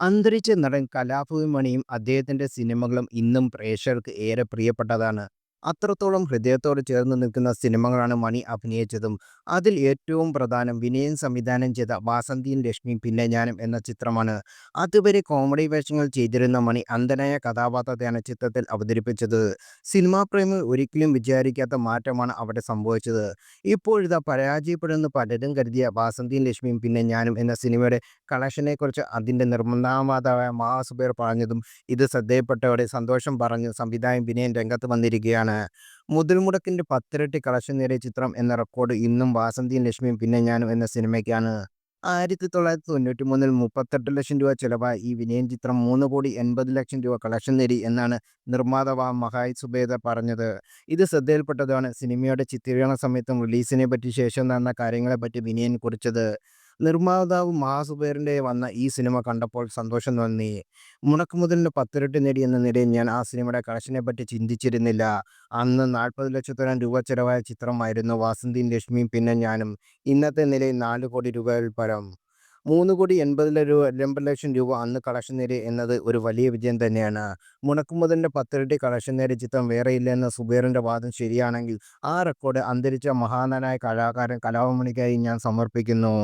അന്തരിച്ച നടൻ കലാഭവൻ മണിയും അദ്ദേഹത്തിന്റെ സിനിമകളും ഇന്നും പ്രേക്ഷകർക്ക് ഏറെ പ്രിയപ്പെട്ടതാണ്. അത്രത്തോളം ഹൃദയത്തോട് ചേർന്ന് നിൽക്കുന്ന സിനിമകളാണ് മണി അഭിനയിച്ചതും. അതിൽ ഏറ്റവും പ്രധാനം വിനയൻ സംവിധാനം ചെയ്ത വാസന്തിയും ലക്ഷ്മിയും പിന്നെ ഞാനും എന്ന ചിത്രമാണ്. അതുവരെ കോമഡി വേഷങ്ങൾ ചെയ്തിരുന്ന മണി അന്ധനായ കഥാപാത്രത്തെയാണ് ചിത്രത്തിൽ അവതരിപ്പിച്ചത്. സിനിമാ പ്രേമികൾ ഒരിക്കലും വിചാരിക്കാത്ത മാറ്റമാണ് അവിടെ സംഭവിച്ചത്. ഇപ്പോഴിതാ പരാജയപ്പെടുന്ന പലരും കരുതിയ വാസന്തിയും ലക്ഷ്മിയും പിന്നെ ഞാനും എന്ന സിനിമയുടെ കളക്ഷനെക്കുറിച്ച് അതിന്റെ നിർമ്മാതാവായ മഹാസുബേർ പറഞ്ഞതും ഇത് ശ്രദ്ധയപ്പെട്ടവരെ സന്തോഷം പറഞ്ഞ് സംവിധായകൻ വിനയൻ രംഗത്ത് വന്നിരിക്കുകയാണ്. മുതൽമുടക്കിന്റെ പത്തിരട്ടി കളക്ഷൻ നേടിയ ചിത്രം എന്ന റെക്കോർഡ് ഇന്നും വാസന്തിയും ലക്ഷ്മിയും പിന്നെ ഞാനും എന്ന സിനിമയ്ക്കാണ്. ആയിരത്തി തൊള്ളായിരത്തി തൊണ്ണൂറ്റി മൂന്നിൽ മുപ്പത്തെട്ട് ലക്ഷം രൂപ ചെലവായി ഈ വിനയൻ ചിത്രം മൂന്ന് കോടി എൺപത് ലക്ഷം രൂപ കളക്ഷൻ നേടി എന്നാണ് നിർമ്മാതാവ് മഹായ് സുബേദ പറഞ്ഞത്. ഇത് ശ്രദ്ധയിൽപ്പെട്ടതാണ് സിനിമയുടെ ചിത്രീകരണ സമയത്തും റിലീസിനെ പറ്റി ശേഷം നടന്ന കാര്യങ്ങളെപ്പറ്റി വിനയൻ കുറിച്ചത്. നിർമ്മാതാവ് മാസുബേറിന്റെ വന്ന ഈ സിനിമ കണ്ടപ്പോൾ സന്തോഷം തോന്നി. മുടക്കുമുതലിന്റെ പത്തിരട്ടി നേടി എന്ന നിലയിൽ ഞാൻ ആ സിനിമയുടെ കളക്ഷനെ പറ്റി ചിന്തിച്ചിരുന്നില്ല. അന്ന് നാൽപ്പത് ലക്ഷത്തോളം രൂപ ചെലവായ ചിത്രമായിരുന്നു വാസന്തിയും ലക്ഷ്മിയും പിന്നെ ഞാനും. ഇന്നത്തെ നിലയിൽ നാല് കോടി രൂപയിൽ പരം മൂന്ന് കോടി എൺപത് രൂപ ലക്ഷം രൂപ അന്ന് കളക്ഷൻ നേടി എന്നത് ഒരു വലിയ വിജയം തന്നെയാണ്. മുണക്കുമുതലിന്റെ പത്തിരട്ടി കളക്ഷൻ നേടിയ ചിത്രം വേറെയില്ല എന്ന സുബേറിന്റെ വാദം ശരിയാണെങ്കിൽ ആ റെക്കോർഡ് അന്തരിച്ച മഹാനായ കലാകാരൻ കലാഭമണിക്കായി ഞാൻ സമർപ്പിക്കുന്നു.